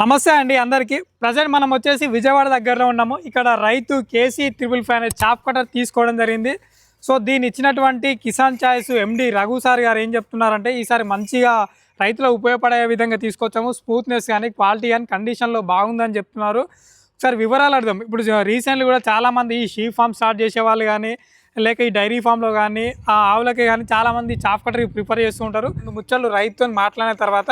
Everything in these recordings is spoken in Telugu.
నమస్తే అండి అందరికీ. ప్రజెంట్ మనం వచ్చేసి విజయవాడ దగ్గరలో ఉన్నాము. ఇక్కడ రైతు కేసీ త్రిబుల్ ఫైవ్ అనే చాప్ కటర్ తీసుకోవడం జరిగింది. సో దీన్ని ఇచ్చినటువంటి Kisan Choice MD Raghu sir గారు ఏం చెప్తున్నారంటే ఈసారి మంచిగా రైతులకు ఉపయోగపడే విధంగా తీసుకొచ్చాము. స్మూత్నెస్ కానీ క్వాలిటీ కానీ కండిషన్లో బాగుందని చెప్తున్నారు. ఒకసారి వివరాలు అర్థం ఇప్పుడు రీసెంట్లీ కూడా చాలామంది ఈ షీ ఫామ్ స్టార్ట్ చేసే వాళ్ళు కానీ లేక ఈ డైరీ ఫామ్లో కానీ ఆ ఆవులకి కానీ చాలామంది చాప్ కటర్ ప్రిఫర్ చేస్తూ ఉంటారు. ముచ్చళ్ళు రైతుతో మాట్లాడిన తర్వాత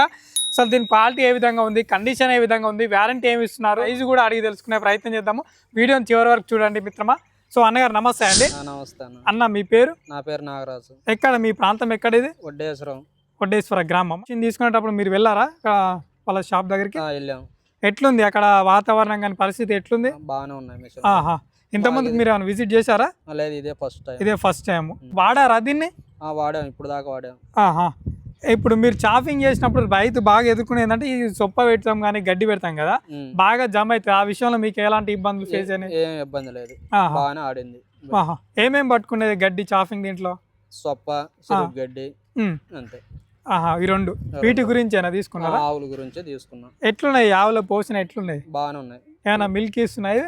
అసలు దీని క్వాలిటీ ఏ విధంగా ఉంది కండిషన్ ఏ విధంగా ఉంది వ్యారంటీ ఏమి ఇస్తున్నారు ప్రైజ్ కూడా అడిగి తెలుసుకునే ప్రయత్నం చేద్దాము. వీడియోని చివరి వరకు చూడండి మిత్రమా. సో అన్నగారు నమస్తే అండి. నమస్తే అన్న. మీ పేరు? నా పేరు నాగరాజు. ఎక్కడ మీ ప్రాంతం ఎక్కడ ఇది వడ్డేశ్వరం కొడ్డేశ్వర గ్రామం తీసుకునేటప్పుడు మీరు వెళ్ళారా? వాళ్ళ షాప్ దగ్గరికి? ఆ, వెళ్ళాం. ఎట్లుంది అక్కడ వాతావరణం కానీ పరిస్థితి ఎట్లుంది? బాగానే ఉన్నాయి ఆహా. ఇంతకుముందుకు మీరు ఏమైనా విజిట్ చేశారా? లేదు ఇదే ఫస్ట్ టైం. ఇదే ఫస్ట్ టైం వాడారా దీన్ని? ఆ, వాడాం ఇప్పుడు దాకా వాడాం. ఆహా. ఇప్పుడు మీరు చాపింగ్ చేసినప్పుడు రైతు బాగా ఎదుర్కొనే ఏంటంటే ఈ సొప్ప పెడతాం కానీ గడ్డి పెడతాం కదా. బాగా జమ అవుతుంది. ఆ విషయంలో మీకు ఎలాంటి ఇబ్బందులు ఫేస్ అయినాయి? ఏం ఇబ్బంది లేదు. బాగానే ఆడింది. ఆహా. ఏమేం పట్టుకునేది గడ్డి చాఫింగ్ దీంట్లో? సొప్ప గడ్డి. అంతే. ఆహా ఈ రెండు. వీటి గురించి ఏమైనా ఆ, తీసుకున్నారా ఆవుల గురించే తీసుకున్నాం. ఎట్లున్నాయి? ఆవులో పోసిన ఎట్లున్నాయి? బాగానే ఉన్నాయి. ఏమైనా మిల్క్ ఇస్తున్నాయి?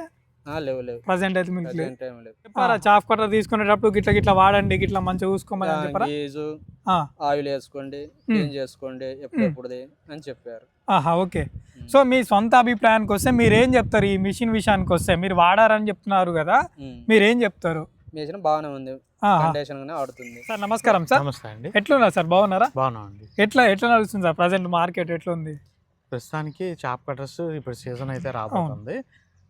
లేవు లేవు. ప్రజెంట్ అయితే ఏం లేవు చెప్పారా చాఫ్ కట్టర్ తీసుకునేటప్పుడు గిట్ల గిట్ల వాడండి గిట్ల మంచిగా చూసుకోమని చెప్పారా? గీజు ఆయిల్ వేసుకోండి క్లీన్ చేసుకోండి ఎప్పుడెప్పుడుది అని చెప్పారు. ఆహా ఓకే. సో మీ సొంత అభిప్రాయానికి వస్తే మీరు ఏం చెప్తారు? ఈ మిషన్ విషయానికి వస్తే మీరు వాడారని చెప్తున్నారు కదా. మీరు ఏం చెప్తారు? మిషన్ బాగానే ఉంది. కండిషన్ గానే ఆడుతుంది. సార్ నమస్కారం సార్. నమస్తే అండి. ఎట్లున్నారు సార్? బాగున్నారా? బాగున్నామండి. ఎట్లా ఎట్లా నడుస్తుంది సార్? ప్రజెంట్ మార్కెట్ ఎట్లుంది? ప్రస్తుతానికి చాప్ కటర్స్ ఇప్పుడు సీజన్ అయితే రాబోతుంది.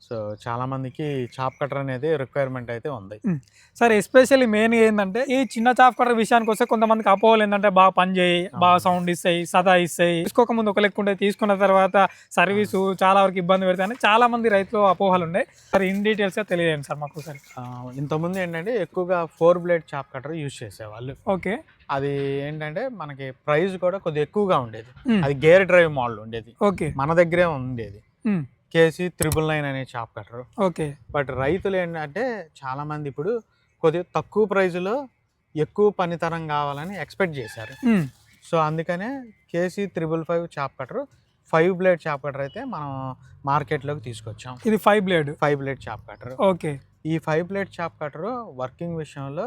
సో చాలా మందికి చాప్ కటర్ అనేది రిక్వైర్మెంట్ అయితే ఉంది. సార్ ఎస్పెషల్లీ మెయిన్ ఏంటంటే ఈ చిన్న చాప్ కట్టర్ విషయానికి వస్తే కొంతమందికి అపోహలు ఏంటంటే బాగా పని చేయి బాగా సౌండ్ ఇస్తాయి సదా ఇస్తాయి. తీసుకోక ముందు ఒక లెక్క ఉంటే తీసుకున్న తర్వాత సర్వీసు చాలా వరకు ఇబ్బంది పెడతాయని చాలా మంది రైతులు అపోహలు ఉన్నాయి. సార్ ఇన్ డీటెయిల్స్గా తెలియజేయండి సార్ మాకు ఒకసారి. ఆ, ఇంతకుముందు ఏంటంటే ఎక్కువగా four blade chop cutter use చేసేవాళ్ళు. ఓకే. అది ఏంటంటే మనకి ప్రైస్ కూడా కొద్దిగా ఎక్కువగా ఉండేది. అది గేర్ డ్రైవ్ మోడల్ ఉండేది. ఓకే. మన దగ్గరే ఉండేది. కేసీ త్రిబుల్ నైన్ అనే చాప్ కటర్ ఓకే. బట్ రైతులు ఏంటంటే చాలా మంది ఇప్పుడు కొద్దిగా తక్కువ ప్రైజ్లో ఎక్కువ పనితనం కావాలని ఎక్స్పెక్ట్ చేశారు. సో అందుకనే KC triple five chop cutter five blade chop cutter అయితే మనం మార్కెట్లోకి తీసుకొచ్చాం. ఇది five blade? Five blade chop cutter okay. ఈ five blade chop cutter working విషయంలో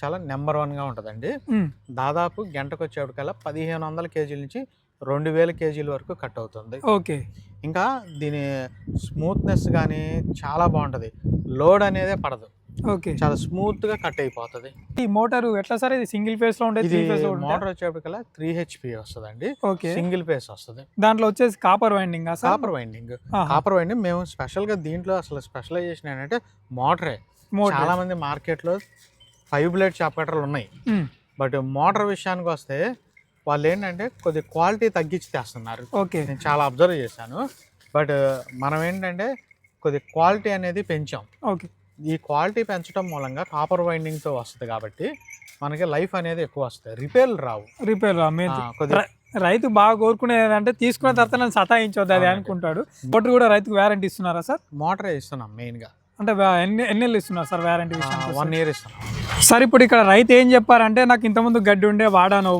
చాలా నెంబర్ వన్గా ఉంటుందండి. దాదాపు గంటకు వచ్చేటికల్లా పదిహేను వందల కేజీల నుంచి రెండు వేల కేజీల వరకు కట్ అవుతుంది. ఓకే. ఇంకా దీని స్మూత్నెస్ కానీ చాలా బాగుంటుంది. లోడ్ అనేదే పడదు. ఓకే. చాలా స్మూత్గా కట్ అయిపోతుంది. ఈ మోటార్ ఎట్లా సార్ ఇది? సింగిల్ ఫేస్లో ఉండే ఇది త్రీ ఫేస్లో ఉండే? మోటార్ వచ్చేటికల్లా త్రీ హెచ్పి వస్తుందండి. ఓకే. సింగిల్ ఫేస్ వస్తుంది. దాంట్లో వచ్చేసి copper winding copper winding. Copper winding మేము స్పెషల్గా దీంట్లో అసలు స్పెషలైజేషన్ ఏంటంటే మోటరే. చాలా మంది మార్కెట్లో ఫైవ్ బ్లేడ్ చాప్ కట్టర్లు ఉన్నాయి. బట్ మోటార్ విషయానికి వస్తే వాళ్ళు ఏంటంటే కొద్ది క్వాలిటీ తగ్గించి తెస్తున్నారు ఓకే. నేను చాలా అబ్జర్వ్ చేశాను. బట్ మనం ఏంటంటే కొద్ది క్వాలిటీ అనేది పెంచాం. ఓకే. ఈ క్వాలిటీ పెంచడం మూలంగా కాపర్ వైండింగ్తో వస్తుంది కాబట్టి మనకి లైఫ్ అనేది ఎక్కువ వస్తుంది. రిపేర్లు రావు. రిపేర్ కొద్ది రైతు బాగా కోరుకునేది అంటే తీసుకున్న తర్వాత నన్ను సతాయించొద్దు అది. అనుకుంటాడు. మోటార్ కూడా రైతుకు వ్యారంటీ ఇస్తున్నారా సార్? మోటరే ఇస్తున్నాం మెయిన్గా. అంటే ఎన్ని ఎన్ని ఇస్తున్నారు సార్ వ్యారంటీ వన్ ఇయర్ ఇస్తున్నాం సార్ ఇప్పుడు ఇక్కడ రైతు ఏం చెప్పారంటే నాకు ఇంతకుముందు గడ్డి ఉండే వాడాను.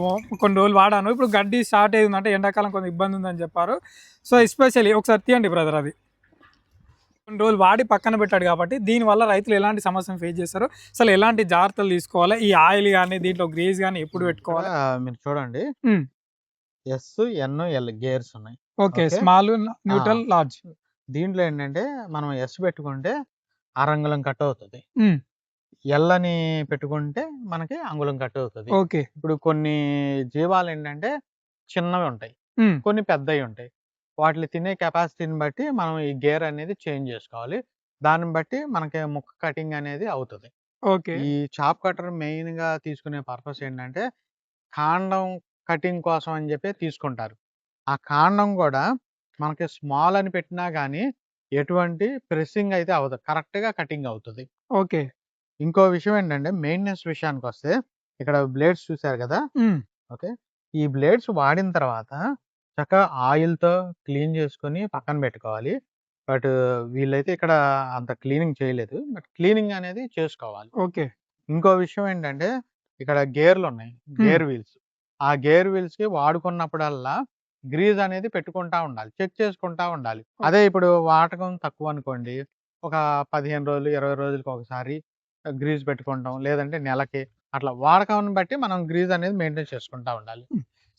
కొన్ని రోజులు వాడాను. ఇప్పుడు గడ్డి స్టార్ట్ అయ్యింది అంటే ఎండాకాలం కొంచెం ఇబ్బంది ఉందని చెప్పారు. సో ఎస్పెషల్లీ ఒకసారి తీయండి బ్రదర్ అది. కొన్ని రోజులు వాడి పక్కన పెట్టాడు కాబట్టి దీనివల్ల రైతులు ఎలాంటి సమస్యను ఫేస్ చేస్తారు అసలు ఎలాంటి జాగ్రత్తలు తీసుకోవాలి? ఈ ఆయిల్ కానీ దీంట్లో గ్రేజ్ కానీ ఎప్పుడు పెట్టుకోవాలి? మీరు చూడండి. ఎస్ ఎన్ ఎల్ గేర్స్ ఉన్నాయి. ఓకే. స్మాల్ న్యూట్రల్ లార్జ్ దీంట్లో ఏంటంటే మనం ఎస్ పెట్టుకుంటే అరంగుళం కట్ అవుతుంది ఎల్ అని పెట్టుకుంటే మనకి అంగుళం కట్ అవుతుంది ఓకే. ఇప్పుడు కొన్ని జీవాలు ఏంటంటే చిన్నవి ఉంటాయి. కొన్ని పెద్దవి ఉంటాయి. వాటిని తినే కెపాసిటీని బట్టి మనం ఈ గేర్ అనేది చేంజ్ చేసుకోవాలి. దాన్ని బట్టి మనకి ముక్క కటింగ్ అనేది అవుతుంది. ఓకే. ఈ చాప్ కటర్ మెయిన్గా తీసుకునే పర్పస్ ఏంటంటే కాండం కటింగ్ కోసం అని చెప్పి తీసుకుంటారు. ఆ కాండం కూడా మనకి స్మాల్ అని పెట్టినా కానీ ఎటువంటి ప్రెస్సింగ్ అయితే అవ్వదు. కరెక్ట్గా కటింగ్ అవుతుంది. ఓకే. ఇంకో విషయం ఏంటంటే మెయింటెనెన్స్ విషయానికి వస్తే ఇక్కడ బ్లేడ్స్ చూసారు కదా? ఓకే. ఈ బ్లేడ్స్ వాడిన తర్వాత చక్కగా ఆయిల్తో క్లీన్ చేసుకొని పక్కన పెట్టుకోవాలి. బట్ వీళ్ళైతే ఇక్కడ అంత క్లీనింగ్ చేయలేదు. బట్ క్లీనింగ్ అనేది చేసుకోవాలి. ఓకే. ఇంకో విషయం ఏంటంటే ఇక్కడ గేర్లు ఉన్నాయి. Gear wheels. ఆ గేర్ వీల్స్కి వాడుకున్నప్పుడల్లా గ్రీజ్ అనేది పెట్టుకుంటా ఉండాలి. చెక్ చేసుకుంటా ఉండాలి. అదే ఇప్పుడు వాడకం తక్కువ అనుకోండి. ఒక పదిహేను రోజులు ఇరవై రోజులకి ఒకసారి గ్రీజ్ పెట్టుకుంటాం. లేదంటే నెలకి అట్లా వాడకం బట్టి మనం గ్రీజ్ అనేది మెయింటైన్ చేసుకుంటా ఉండాలి.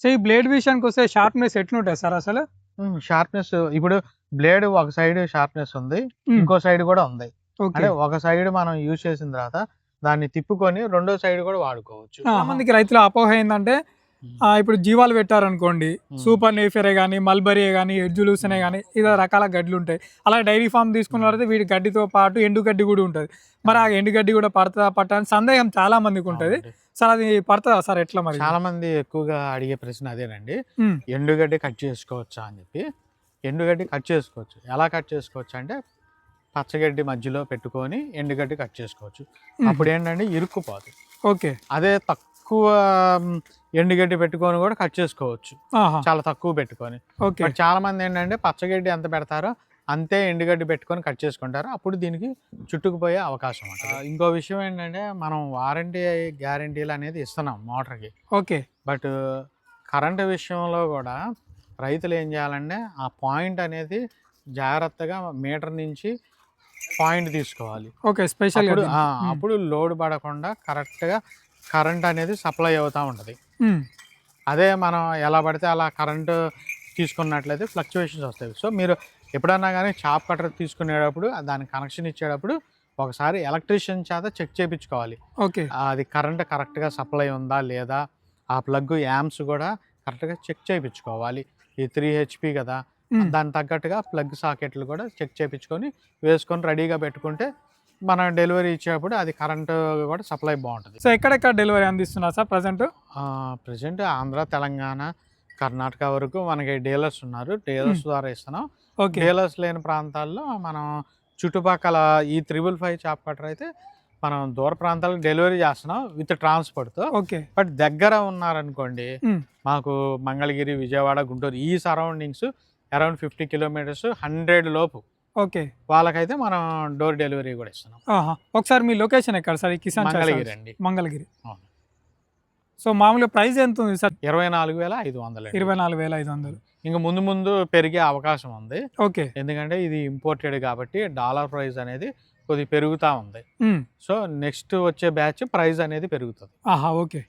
సో ఈ బ్లేడ్ విషయానికి వస్తే షార్ప్నెస్ ఎట్లుంటాయి సార్ అసలు? షార్ప్నెస్ ఇప్పుడు బ్లేడ్ ఒక సైడ్ షార్ప్నెస్ ఉంది. ఇంకో సైడ్ కూడా ఉంది. అంటే ఒక సైడ్ మనం యూజ్ చేసిన తర్వాత దాన్ని తిప్పుకొని రెండో సైడ్ కూడా వాడుకోవచ్చు. మందికి రైతుల అపోహ ఏంటంటే ఇప్పుడు జీవాలు పెట్టారనుకోండి సూపర్ నేఫెరే కానీ మల్బరీ కానీ ఎడ్జులూసనే కానీ ఇలా రకాల గడ్లు ఉంటాయి. అలా డైరీ ఫామ్ తీసుకున్న తర్వాత వీటి గడ్డితో పాటు ఎండు గడ్డి కూడా ఉంటుంది. మరి ఆ ఎండు గడ్డి కూడా పడుతుందా పట్టా అని సందేహం చాలా మందికి ఉంటుంది. సార్ అది పడుతుందా సార్? ఎట్లా మరి? చాలా మంది ఎక్కువగా అడిగే ప్రశ్న అదేనండి. ఎండుగడ్డి కట్ చేసుకోవచ్చా అని చెప్పి. ఎండుగడ్డి కట్ చేసుకోవచ్చు. ఎలా కట్ చేసుకోవచ్చు అంటే పచ్చగడ్డి మధ్యలో పెట్టుకొని ఎండుగడ్డి కట్ చేసుకోవచ్చు. అప్పుడు ఏంటంటే ఇరుక్కుపోదు ఓకే. అదే తక్కువ మ్, ఎండుగడ్డి పెట్టుకొని కూడా కట్ చేసుకోవచ్చు. చాలా తక్కువ పెట్టుకొని. బట్ చాలా మంది ఏంటంటే పచ్చగడ్డి ఎంత పెడతారో అంతే ఎండుగడ్డి పెట్టుకొని కట్ చేసుకుంటారు. అప్పుడు దీనికి చుట్టుకుపోయే అవకాశం ఉంటుంది. ఇంకో విషయం ఏంటంటే మనం వారంటీ గ్యారంటీలు అనేది ఇస్తున్నాం మోటార్కి ఓకే. బట్ కరెంటు విషయంలో కూడా రైతులు ఏం చేయాలంటే ఆ పాయింట్ అనేది జాగ్రత్తగా మీటర్ నుంచి పాయింట్ తీసుకోవాలి. ఓకే స్పెషల్ అప్పుడు లోడ్ పడకుండా కరెక్ట్గా కరెంట్ అనేది సప్లై అవుతూ ఉంటుంది. అదే మనం ఎలా పడితే అలా కరెంటు తీసుకున్నట్లయితే ఫ్లక్చువేషన్స్ వస్తాయి. సో మీరు ఎప్పుడన్నా కానీ చాప్ కటర్ తీసుకునేటప్పుడు దానికి కనెక్షన్ ఇచ్చేటప్పుడు ఒకసారి ఎలక్ట్రీషియన్ చేత చెక్ చేయించుకోవాలి ఓకే. అది కరెంట్ కరెక్ట్గా సప్లై ఉందా లేదా? ఆ ప్లగ్ యామ్స్ కూడా కరెక్ట్గా చెక్ చేయించుకోవాలి ఈ త్రీ హెచ్పి కదా. దానికి తగ్గట్టుగా ప్లగ్ సాకెట్లు కూడా చెక్ చేయించుకొని వేసుకొని రెడీగా పెట్టుకుంటే మన డెలివరీ ఇచ్చేటప్పుడు అది కరెంట్ కూడా సప్లై బాగుంటుంది. సో ఎక్కడెక్కడ డెలివరీ అందిస్తున్నారు sir present? Present Andhra Telangana Karnataka వరకు మనకి డీలర్స్ ఉన్నారు. డీలర్స్ ద్వారా ఇస్తున్నాం. డీలర్స్ లేని ప్రాంతాల్లో మనం చుట్టుపక్కల ఈ త్రిబుల్ ఫైవ్ చాప్ అయితే మనం దూర ప్రాంతాలకు డెలివరీ చేస్తున్నాం విత్ ట్రాన్స్పోర్ట్తో ఓకే. బట్ దగ్గర ఉన్నారనుకోండి. మాకు మంగళగిరి విజయవాడ గుంటూరు ఈ surroundings around fifty kilometres hundred లోపు. ఓకే. వాళ్ళకైతే మనం డోర్ డెలివరీ కూడా ఇస్తున్నాం. ఒకసారి మీ లొకేషన్ ఎక్కడ సార్? ఈ కిసాన్ మంగళగిరి? అండి. మంగళగిరి. సో మామూలుగా ప్రైస్ ఎంత ఉంది సార్? ఇరవై నాలుగు వేల ఐదు వందలు ఇరవై నాలుగు వేల ఐదు వందలు. ఇంకా ముందు ముందు పెరిగే అవకాశం ఉంది. ఓకే. ఎందుకంటే ఇది ఇంపోర్టెడ్ కాబట్టి డాలర్ ప్రైస్ అనేది కొద్దిగా పెరుగుతూ ఉంది. సో నెక్స్ట్ వచ్చే బ్యాచ్ ప్రైస్ అనేది పెరుగుతుంది. ఆహా ఓకే.